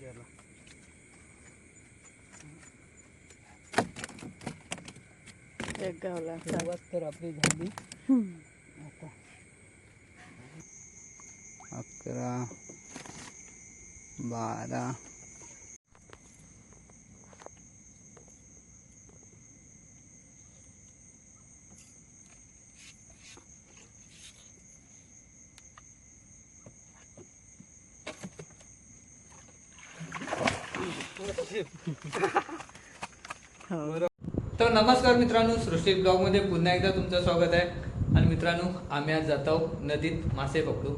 गेला एक गावला सुरुवात तर आपली झाली आता अकरा बारा तर नमस्कार मित्रांनो सृष्टी ब्लॉगमध्ये पुन्हा एकदा तुमचं स्वागत आहे. आणि मित्रांनो आम्ही आज जात आहोत नदीत मासे पकडू.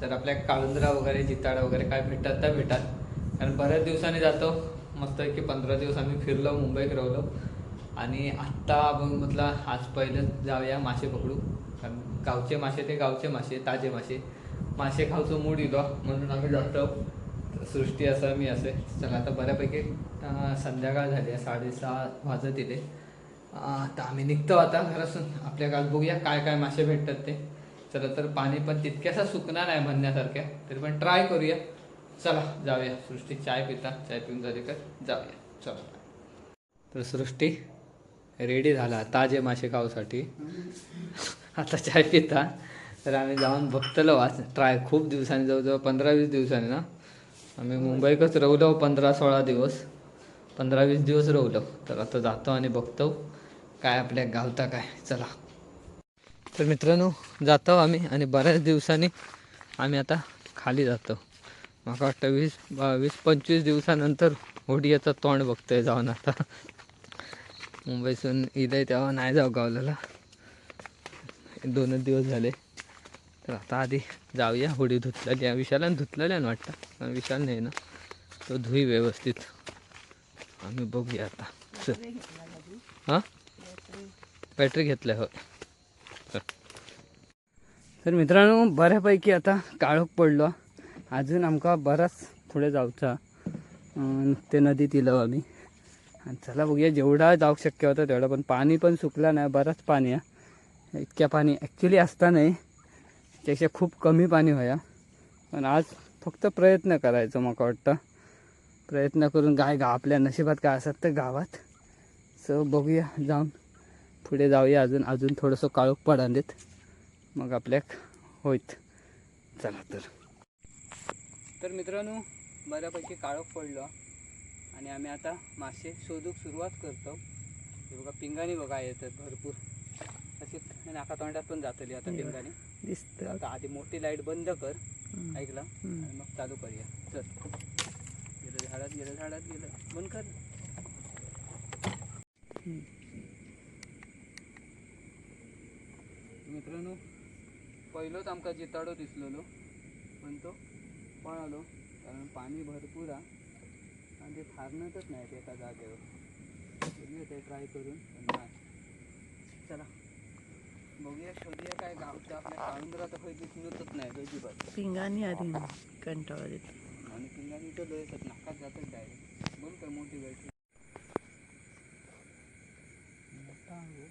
तर आपल्या काळुंदरा वगैरे जिताडा वगैरे काय भेटतात त्या भेटतात. कारण बऱ्याच दिवसांनी जातो मस्त की पंधरा दिवस आम्ही फिरलो मुंबईत राहिलो. आणि आत्ता आपण म्हटलं आज पहिलं जाऊया मासे पकडू. कारण गावचे मासे ते गावचे मासे ताजे मासे. मासे खाऊचं मूड येतो. म्हणून आम्ही जातो सृष्टी असं मी असे. चला आता बऱ्यापैकी संध्याकाळ झाली आहे साडेसहा वाजत येते. तर आम्ही निघतो आता घरासून आपल्या काल बघूया काय काय मासे भेटतात ते. चला तर पाणी पण तितक्यासा सुकणार नाही म्हणण्यासारख्या तरी पण ट्राय करूया. चला जाऊया. सृष्टी चाय पिता. चाय पिऊन झाली का? जाऊया. चला. तर सृष्टी रेडी झाला. ताजे मासे खाऊसाठी. आता चाय पिता. तर आम्ही जाऊन बघतलो आज. ट्राय खूप दिवसांनी जवळजवळ पंधरा वीस दिवसांनी ना. आम्ही मुंबईतच रवलो पंधरा सोळा दिवस. पंधरा वीस दिवस रवलो. तर आता जातो आणि बघतो काय आपल्या गावता काय. चला. तर मित्रांनो जातो आम्ही आणि बऱ्याच दिवसांनी आम्ही आता खाली जातो. मला वाटतं वीस वीस पंचवीस दिवसानंतर होडियाचं तोंड बघतोय जाऊन आता. मुंबईसून इथं तेव्हा नाही जाऊ गावला. दोनच दिवस झाले. तर आता आधी जाऊया. होडी धुतलेली आहे. विशालाने धुतलेली आहे वाटतं? पण विशाल नाही ना. तो धुई व्यवस्थित. आम्ही बघूया आता. चल. हां? बॅटरी घेतलं होय. चल. तर मित्रांनो बऱ्यापैकी आता काळोख पडलो. अजून आमका बराच पुढे जाऊचा. ते नदीत इलो आम्ही. आणि चला बघूया जेवढा जाऊ शक्य होता तेवढा. पण पाणी पण सुकला नाही. बराच पाणी आहे. इतक्या पाणी ॲक्च्युली असता नाही. त्यापेक्षा खूप कमी पाणी व्हाया. पण आज फक्त प्रयत्न करायचो मला वाटतं. प्रयत्न करून गाय गा आपल्या नशिबात काय असतात तर गावात. सो बघूया जाऊन पुढे जाऊया अजून अजून थोडंसं काळोख पडालेत मग आपल्याक होईत. चला तर. तर मित्रांनो बऱ्यापैकी काळोख पडलो. आणि आम्ही आता मासे शोधूक सुरुवात करतो. बघा पिंगाणी बघा येतात भरपूर. अशी नाका तोंडात पण जातली आता पिंगाणी दिसत. आता आधी मोठी लाइट बंद कर ऐकलं? आणि मग चालू करूया. चल. गेलं झाडात गेलं झाडात गेलं. बंद कर. मित्रांनो पहिलोच आमका जिताडो दिसलेलो पण तो पळालो कारण पाणी भरपूर आहे आणि ते थारणारच नाही एका जागेवर. ते ट्राय करून. पण नाही. चला. पिंगानी आधी कंटाळा येतो. आणि पिंगानी तर लय नाकात जातात डायरेक्ट बघ काय मोठी बॅटरी मोठा आहे हो.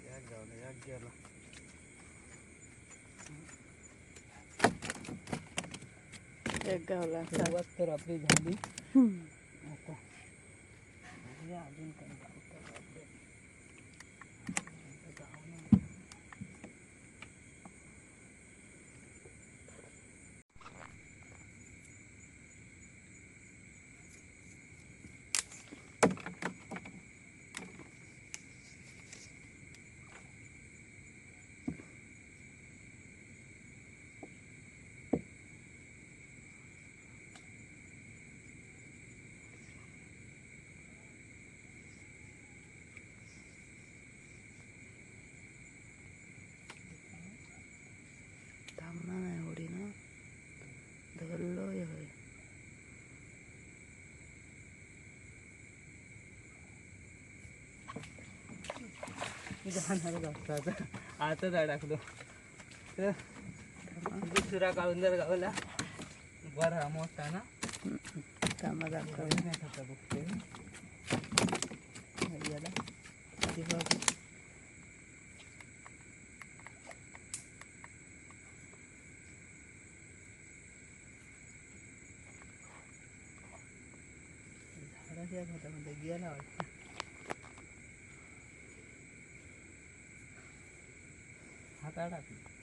याक गेला एक गावला. सुरुवात तर आपली झाली. जाणारच असतो आता आताच अडकलो तर दुसरा काळुंदर गावला. बरा मोठा ना. कामा दाखव. बघण्यासारखा बघते याला आधी बघ. झाडाच्या घाटामध्ये गेला वाटतं. පැටක්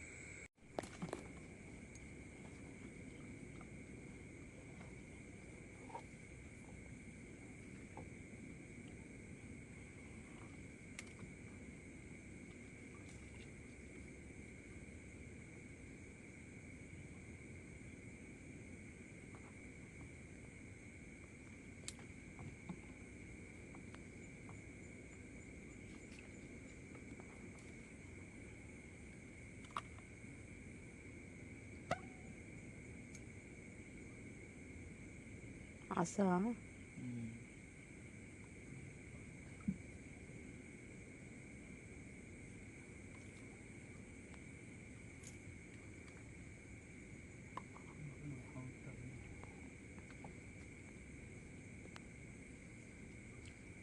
अडकला असा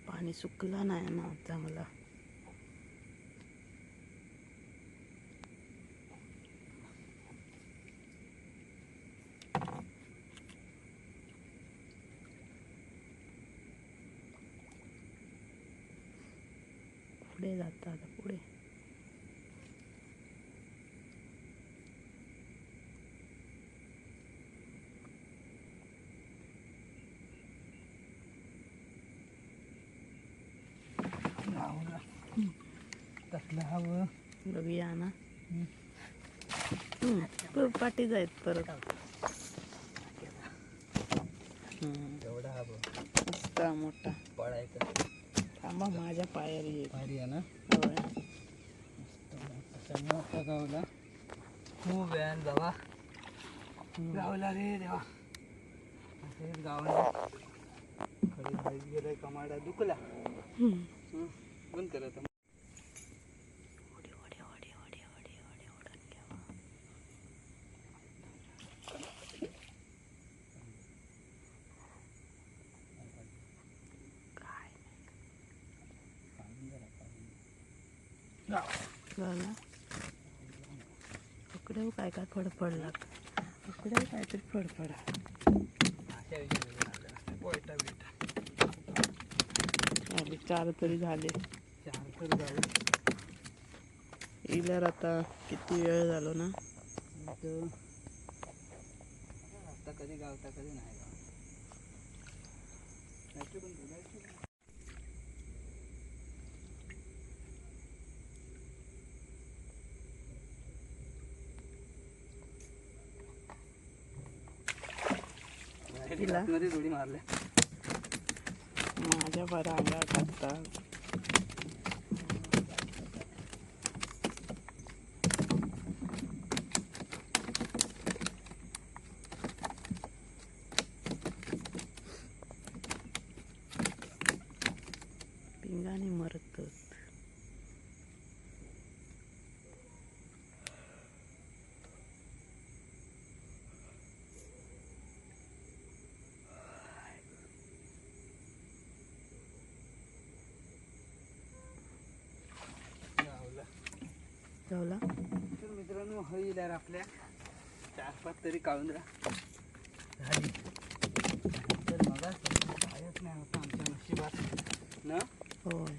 पाणी सुकलं नाही ना चांगला पुढे जातं आता पुढे गावला कसलं हवं. बघूया ना. पाठी जायत परत. एवढा हवं. मस्त मोठा. पडायचं थांबा माझ्या पायावर येईल भारी आहे ना? होय. मोठा. गावला. खूप व्यान बाबा गावला रे देवा. असेच गावला. खरी गेलाय कमाडा दुखला. बंद कर आता. घ्यावा. काय काय काय फडफडला इकडे काहीतरी फडफड चार तरी झाले. इल्यावर आता किती वेळ झालो ना? आता कधी गावता कधी नाही गाव बॅटरी बंद कर, बॅटरी बंद कर. तिला? मध्ये जोडी मारल्या माझ्या बरं अंगावर टाकता पिंगाने मरत गावला ठेवला तर मित्रांनो होईल आपल्या चार पाच तरी काळून झाली. तर बघा कायच नाही होतं आमच्या नशिबात. ना? होय.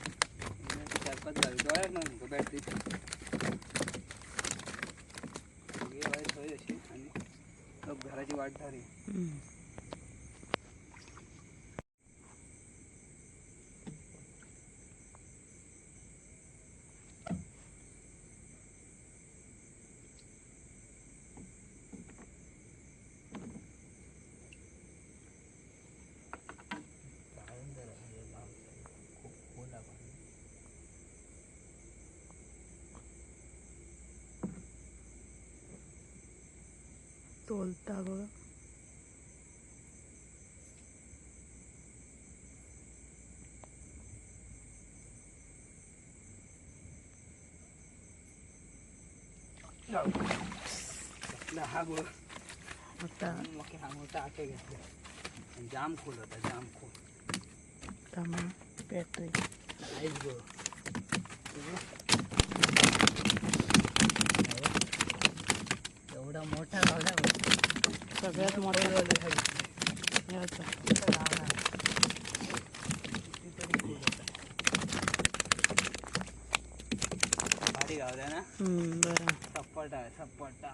चार पाच गावी डोळ्यात नव्हतं बॅटरी. होय अशी आणि घराची वाट झाली. तोलता बघ कसला हा गो आता मग हा मोठा आटे घेतला जाम खोल होता जाम खोल। तमा बॅटरी। नाहीच गो एवढा मोठा गावला बघ सगळ्यात मोठा. भारी गावल्या ना? बरं. सपाटा आहे सपाटा.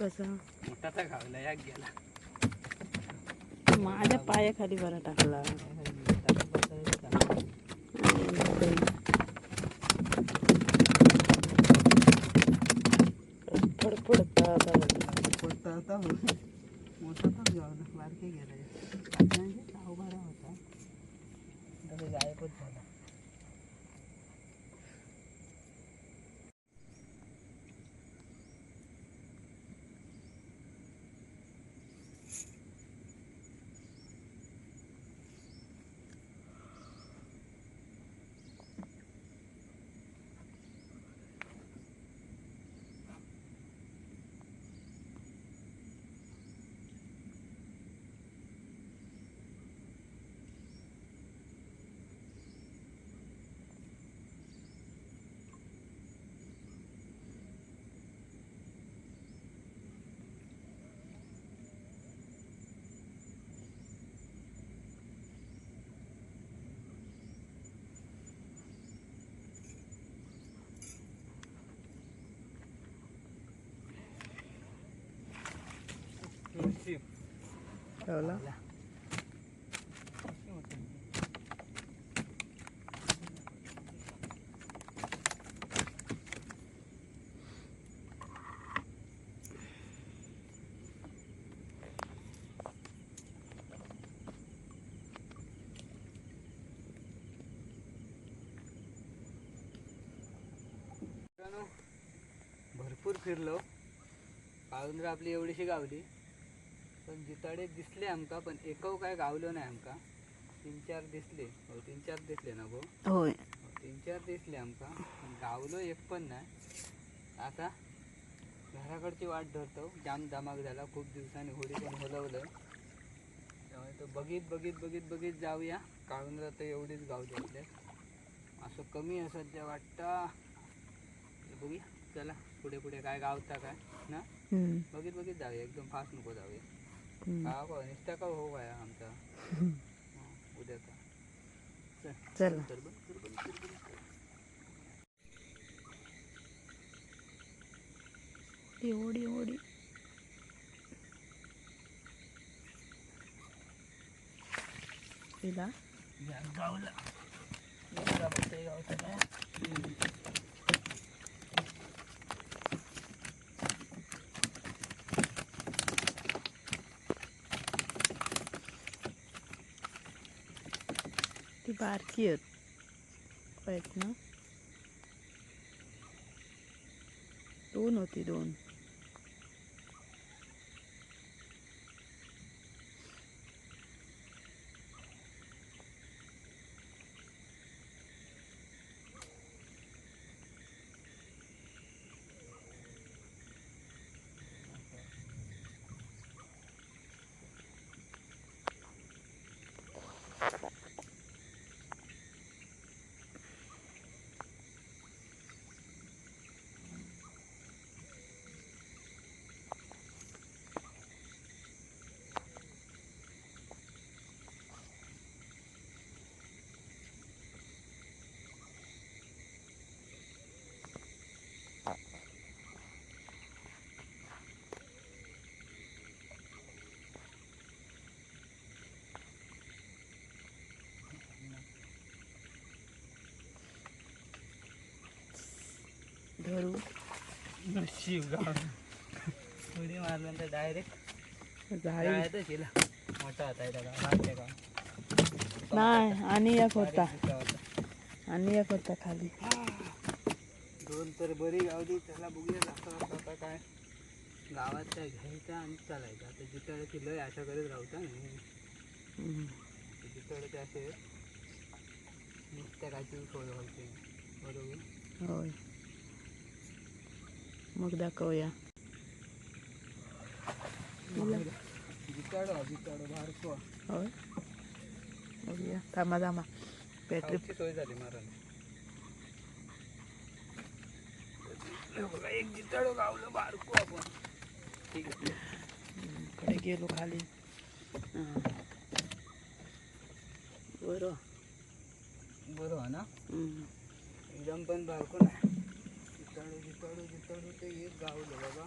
कसं? मोठाचा गावला या गेला. माझ्या पायाखाली बरा टाकला. फडफडता मोठा गेला ठेवला. भरपूर फिरलो. काळुंदर आपली एवढीशी गावली. पण जिताडे दिसले आमका पण एकव काय गावलो नाही आमका. तीन चार दिसले. हो तीन चार दिसले ना गो? होय. हो, तीन चार दिसले आमका. पण गावलो एक पण नाही. आता घराकडची वाट धरतो. जाम धमाक झाला. खूप दिवसांनी होडी पण हलवलं. त्यामुळे तो बघित बघित बघित बघित जाऊया. काळुंदरा तर एवढीच गावली आपल्या असं कमी असत त्या वाटतं बघूया. चला पुढे पुढे काय गावता काय ना? बघित बघित जाऊया. एकदम फास्ट नको जाऊया. हम्म. का का निसत्या का हो काय आमचा हं, उद्याचा चल चला चल बंद कर, बंद कर, बंद कर. एवढी एवढी तिला या गावला या गावचं गावचं काय हं. ती बारकी आहेत. आहेत ना? दोन होती दोन. धरू. नशीब उडी मारल्यानंतर डायरेक्ट जाळ्यातच गेला मोठा होता त्याला गाव नाही आणि एक होता. होता. आणि एक होता खाली. दोन तर बरी गावली त्याला बघूया जाता आता काय. गावात काय घ्यायचं आणि चालायचं. आता जिथं लय आशा करत राहता नाही. जिथं ते असे नुसत्या काहीतरी सोड घालते. बरोबर? होय. मग दाखवूया जिताडो जिताडो बारको होय. बघूया. थांबा थांबा. बॅटरी सोय झाली मारण एक जिताडो गावलं बारको आपण. ठीक आहे. कडे गेलो खाली. बरं. बरं हो ना. एकदम पण बारको नाही. जिताडो जिताडो जिताडो ते एक गावलं बाबा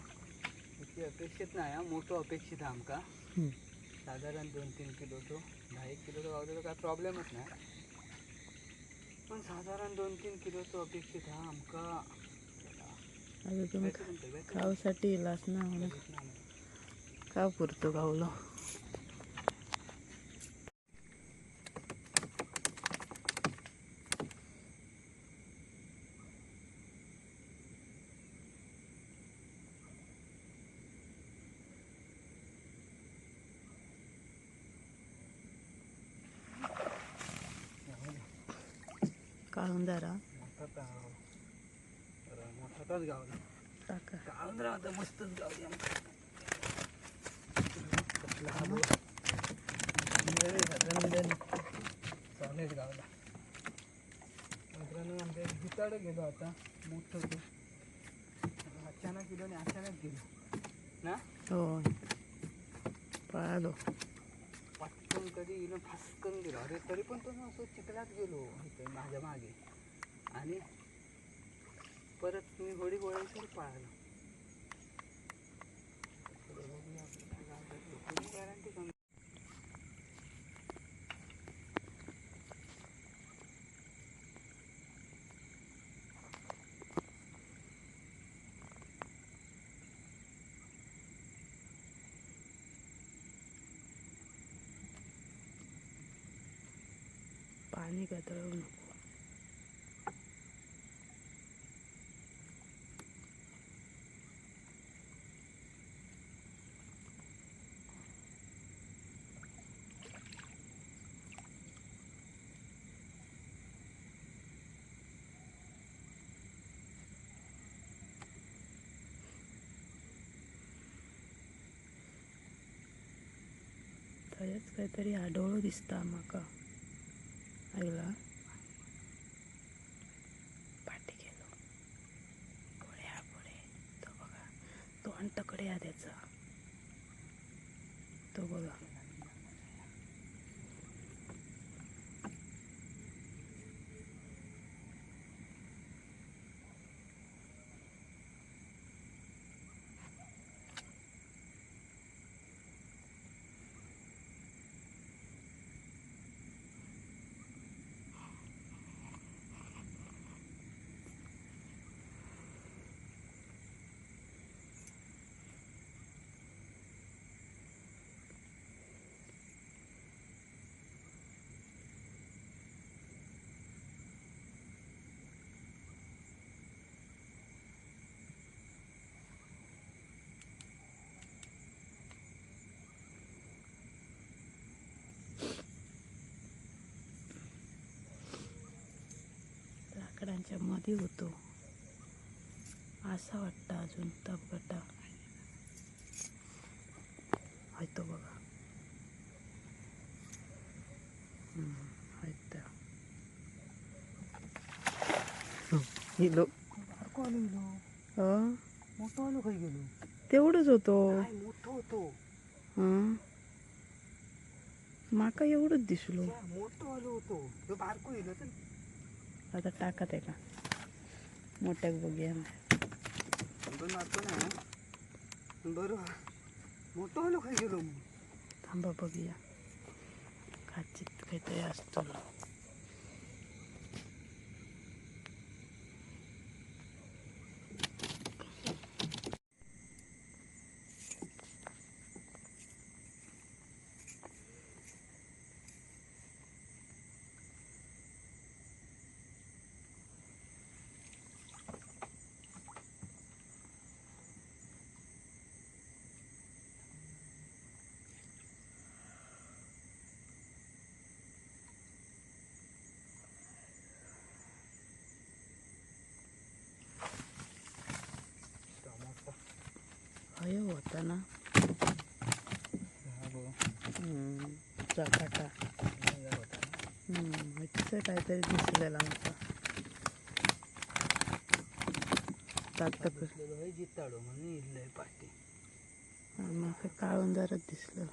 इतकी अपेक्षित नाही हा मोठं अपेक्षित आहे आमका. साधारण दोन तीन किलोचो दहा एक किलोचं गावलं तर काय प्रॉब्लेमच नाही. पण साधारण दोन तीन किलोचं अपेक्षित हा आमका. आता तुम्ही खाऊसाठी येलास ना. का पुरतो गावलो काढून जरा मोठा गाव तर मोठाच गावला टाका गावून राहता मस्तच गावली आमका कसला हा बोल. वेळ आहे साधारण चालेल गावला मित्रांनो गेलो आता मोठं अचानक गेलो आणि अचानक गेलो. ना? होय. पळालो कधी गेलो फासकन गेलो. अरे तरी पण तो ना असं चिखलात गेलो इथे माझ्या मागे. आणि परत मी होडी गोळ्यासर पळालो गॅरंटी कमी पाणी गदळू नको थंयच काहीतरी आडोळो दिसता म्हाका ayla लाकडांच्या मध्ये होतो. असा वाटतं अजून तपगटा. तो बघा. हिलो बारको आलो गेलो? हं? मोठं आलो खाई गेलो? तेवढंच होतो. मोठं होतो. हं? माका एवढंच दिसलो. मोठं आलो होतो. तो बारको येलो तर आता टाकत आहे का? मोठ्याक बघूया पण बारको नाही. बरं. मोठं थांबा बघूया. काचित काहीतरी असतो हय होता ना. हम्म, इथं काहीतरी दिसलेला नव्हता काळून जरा दिसलं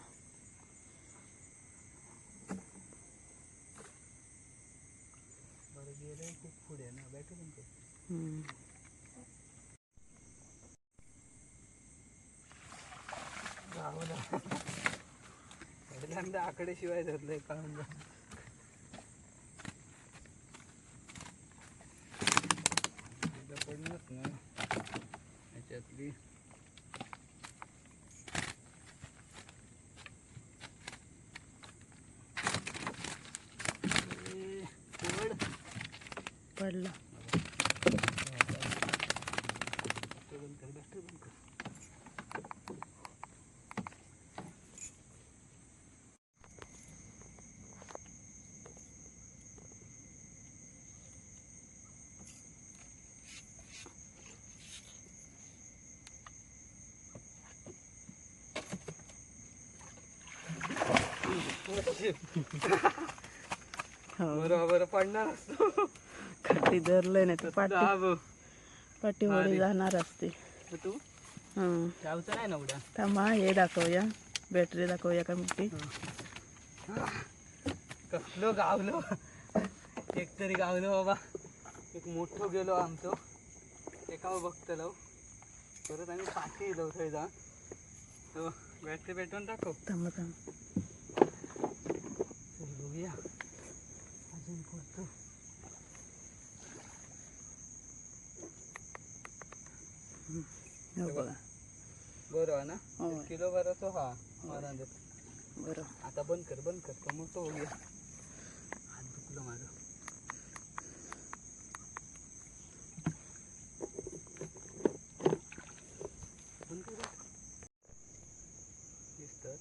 खूप पुढे ना बॅटरी पण कर. हम्म. गावाला पहिल्यांदा आकडे शिवाय धरलंय काळून पडूनच ना. याच्यातली. पडला ते बंद कर, बॅटरी बंद कर. हो बरोबर पडणार असतो. खड्डी धरलंय नाही तर पाठी दाब. पाठी वडी जाणार असते. तू? हं. जाऊचं नाही ना उद्या? थांबा हे दाखवूया. बॅटरी दाखवूया का मोठी? कसलो गावलो? एक तरी गावलो बाबा. एक मोठं गेलो आमचो. एका बघतलो. परत आम्ही पाठी येलो थंय जा बॅटरी पेटवून दाखव थांबा थांब चल बघूया अजून पुढचं हो बघा बरं ना होय. किलो भराचो हा मारा दे. बरं. आता बंद कर बंद कर समोर तो बघूया हात दुखलं माझं. बंद कर, बंद कर. दिसतं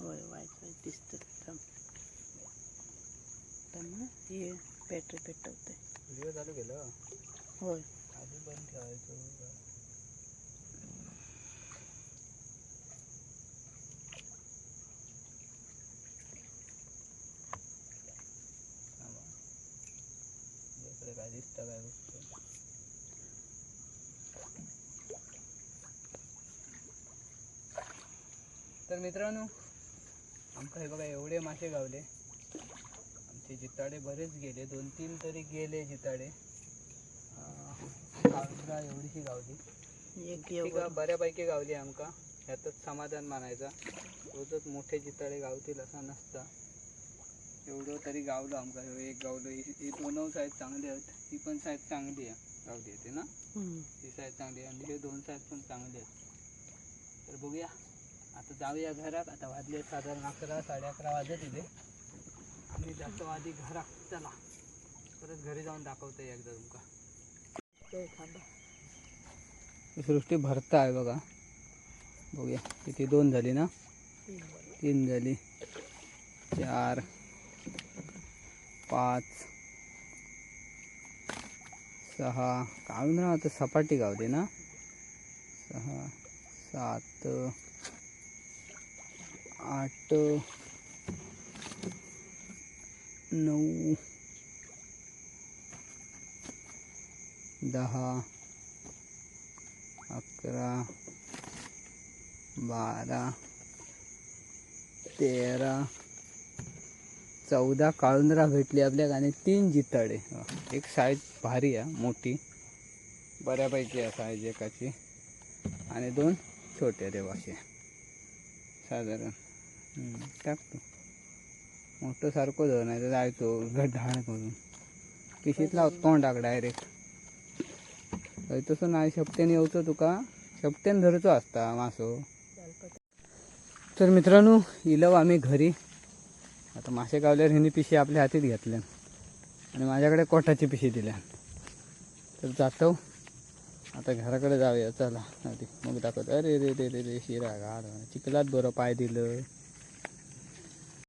होय वाईट वाईट दिसतं थांब. थांब हे बॅटरी पेटवते व्हिडिओ चालू केलं? होय. आधी बंद ठेवायचं थांबा. इकडे काय दिसतं काय गोष्ट तर मित्रांनो आमका हे बघा एवढे मासे गावले. आमचे जिताडे बरेच गेले दोन तीन तरी गेले जिताडे. एवढीशी गावली. बऱ्यापैकी गावली आमका. ह्यातच समाधान मानायचा. रोजच मोठे जिताडे गावतील असा नसता. एवढं तरी गावलं आमका. एक गावलं. ही दोन साईज चांगली आहेत. ही पण साईज चांगली आहे. गावली येते ना. ही साईज चांगली आहे. आणि हे दोन साईज पण चांगले आहेत. तर बघूया. आता जाऊया घरात. आता वाजले साधारण अकरा साडे अकरा वाजत इथे आम्ही जातो आधी घरात. चला. परत घरी जाऊन दाखवतो एकदा तुमका. सृष्टी भरता आहे बघा. बघूया. किती? दोन झाली ना? तीन झाली. चार पाच सहा. काढून आता सपाटी गावली ना? सहा सात आठ नऊ दहा अकरा बारा तेरा चौदा काळुंदरा भेटली आपल्याक आणि तीन जिताडे. एक साईज भारी आहे मोठी. बऱ्यापैकी आहे साईज एकाची. आणि दोन छोटे देवाचे साधारण. टाकतो मोठं सारखं धर नाही तर जायचो ढाळ करून. पिशीत लाव तोंडाक डायरेक्ट हय तसं नाही शपतेन येवचो तुका. शपतेन धरचो असता मासो. तर मित्रांनो इलव आम्ही घरी. आता मासे गावल्यावर ह्यांनी पिशी आपल्या हातीत घेतल्या. आणि माझ्याकडे कोटाची पिशी दिल्या. तर जातो. आता घराकडे जाऊया. चला आधी मग दाखवतो. अरे रे रे रे रे शिरा गाड चिखलात बरं पाय दिलं.